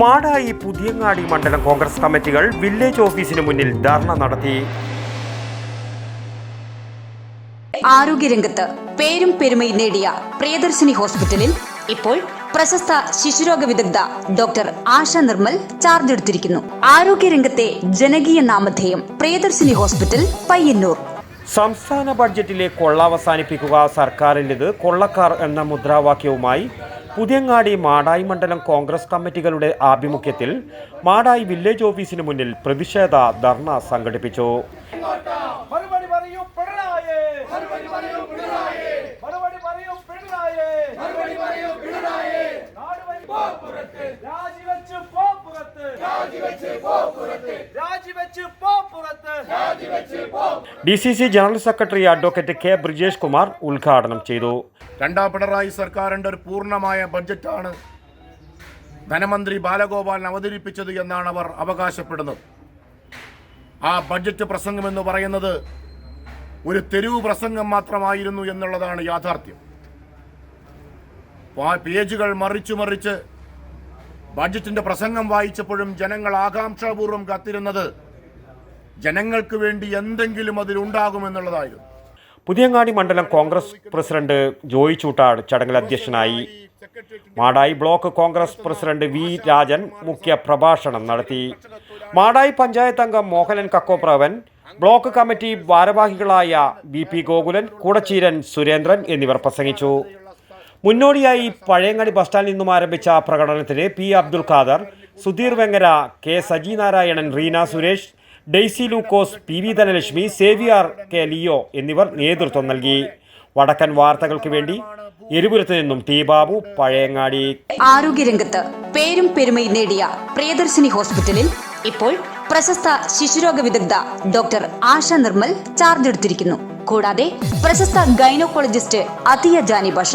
മാടായി പുതിയങ്ങാടി മണ്ഡലം കോൺഗ്രസ് കമ്മിറ്റികൾ വില്ലേജ് ഓഫീസിന് മുന്നിൽ ധർണ നടത്തി. ആരോഗ്യരംഗത്ത് പേരും പെരുമയും നേടിയ പ്രിയദർശിനി ഹോസ്പിറ്റലിൽ ഇപ്പോൾ പ്രശസ്ത ശിശുരോഗ വിദഗ്ധ ഡോക്ടർ ആശ നിർമ്മൽ ചാർജ് എടുത്തിരിക്കുന്നു. ആരോഗ്യരംഗത്തെ ജനകീയ നാമധേയം പ്രിയദർശിനി ഹോസ്പിറ്റൽ പയ്യന്നൂർ. സംസ്ഥാന ബഡ്ജറ്റിലെ കൊള്ള അവസാനിപ്പിക്കുക സർക്കാരിന്റെത് കൊള്ളക്കാർ എന്ന മുദ്രാവാക്യവുമായി പുതിയങ്ങാടി മാടായി മണ്ഡലം കോൺഗ്രസ് കമ്മിറ്റികളുടെ ആഭിമുഖ്യത്തിൽ മാടായി വില്ലേജ് ഓഫീസിന് മുന്നിൽ പ്രതിഷേധ ധർണ സംഘടിപ്പിച്ചു. രാജിവെച്ച് D C C general secretary advocate K Brijesh Kumar ഉദ്ഘാടനം ചെയ്തു. രണ്ടാം പിണറായി സർക്കാരിന്റെ ഒരു പൂർണമായ ബഡ്ജറ്റാണ് ധനമന്ത്രി ബാലഗോപാലൻ അവതരിപ്പിച്ചത് എന്നാണ് അവർ അവകാശപ്പെടുന്നത്. ആ ബഡ്ജറ്റ് പ്രസംഗം എന്ന് പറയുന്നത് ഒരു തെരുവ് പ്രസംഗം മാത്രമായിരുന്നു എന്നുള്ളതാണ് യാഥാർത്ഥ്യം. ആ പേജുകൾ മറിച്ചു മറിച്ച് ബഡ്ജറ്റിന്റെ പ്രസംഗം വായിച്ചപ്പോഴും ജനങ്ങൾ ആകാംക്ഷാപൂർവം കാത്തിരുന്നത് ജനങ്ങൾക്ക് വേണ്ടി എന്തെങ്കിലും അതിലുണ്ടാകുമെന്നുള്ളതായിരുന്നു പുതിയങ്ങാടി മണ്ഡലം കോൺഗ്രസ് പ്രസിഡന്റ് ജോയി ചൂട്ടാട് ചടങ്ങിൽ അധ്യക്ഷനായി Madayi block Congress president V Rajan മുഖ്യ പ്രഭാഷണം നടത്തി. മാടായി പഞ്ചായത്ത് അംഗം മോഹനൻ കക്കോപ്രവൻ ബ്ലോക്ക് കമ്മിറ്റി ഭാരവാഹികളായ ബി പി ഗോകുലൻ കൂടച്ചീരൻ സുരേന്ദ്രൻ എന്നിവർ പ്രസംഗിച്ചു. മുന്നോടിയായി പഴയങ്ങാടി ബസ് സ്റ്റാൻഡിൽ നിന്നും ആരംഭിച്ച പ്രകടനത്തിന് P Abdul Khader Sudheer Vengara K Saji Narayanan Reena Suresh Daisy Lukose P V Dhanalakshmi Xavier K Leo എന്നിവർ നേതൃത്വം നൽകി. വടക്കൻ വാർത്തകൾക്ക് വേണ്ടി എരിപുരത്ത് നിന്നും ടി ബാബു പഴയങ്ങാടി. ആരോഗ്യരംഗത്ത് പേരും പെരുമയും നേടിയ പ്രിയദർശിനി ഹോസ്പിറ്റലിൽ ഇപ്പോൾ പ്രശസ്ത ശിശുരോഗ വിദഗ്ധ ഡോക്ടർ ആശ നിർമ്മൽ ചാർജ് എടുത്തിരിക്കുന്നു. കൂടാതെ പ്രശസ്ത ഗൈനോക്കോളജിസ്റ്റ് അതിയ ജാനി ബഷ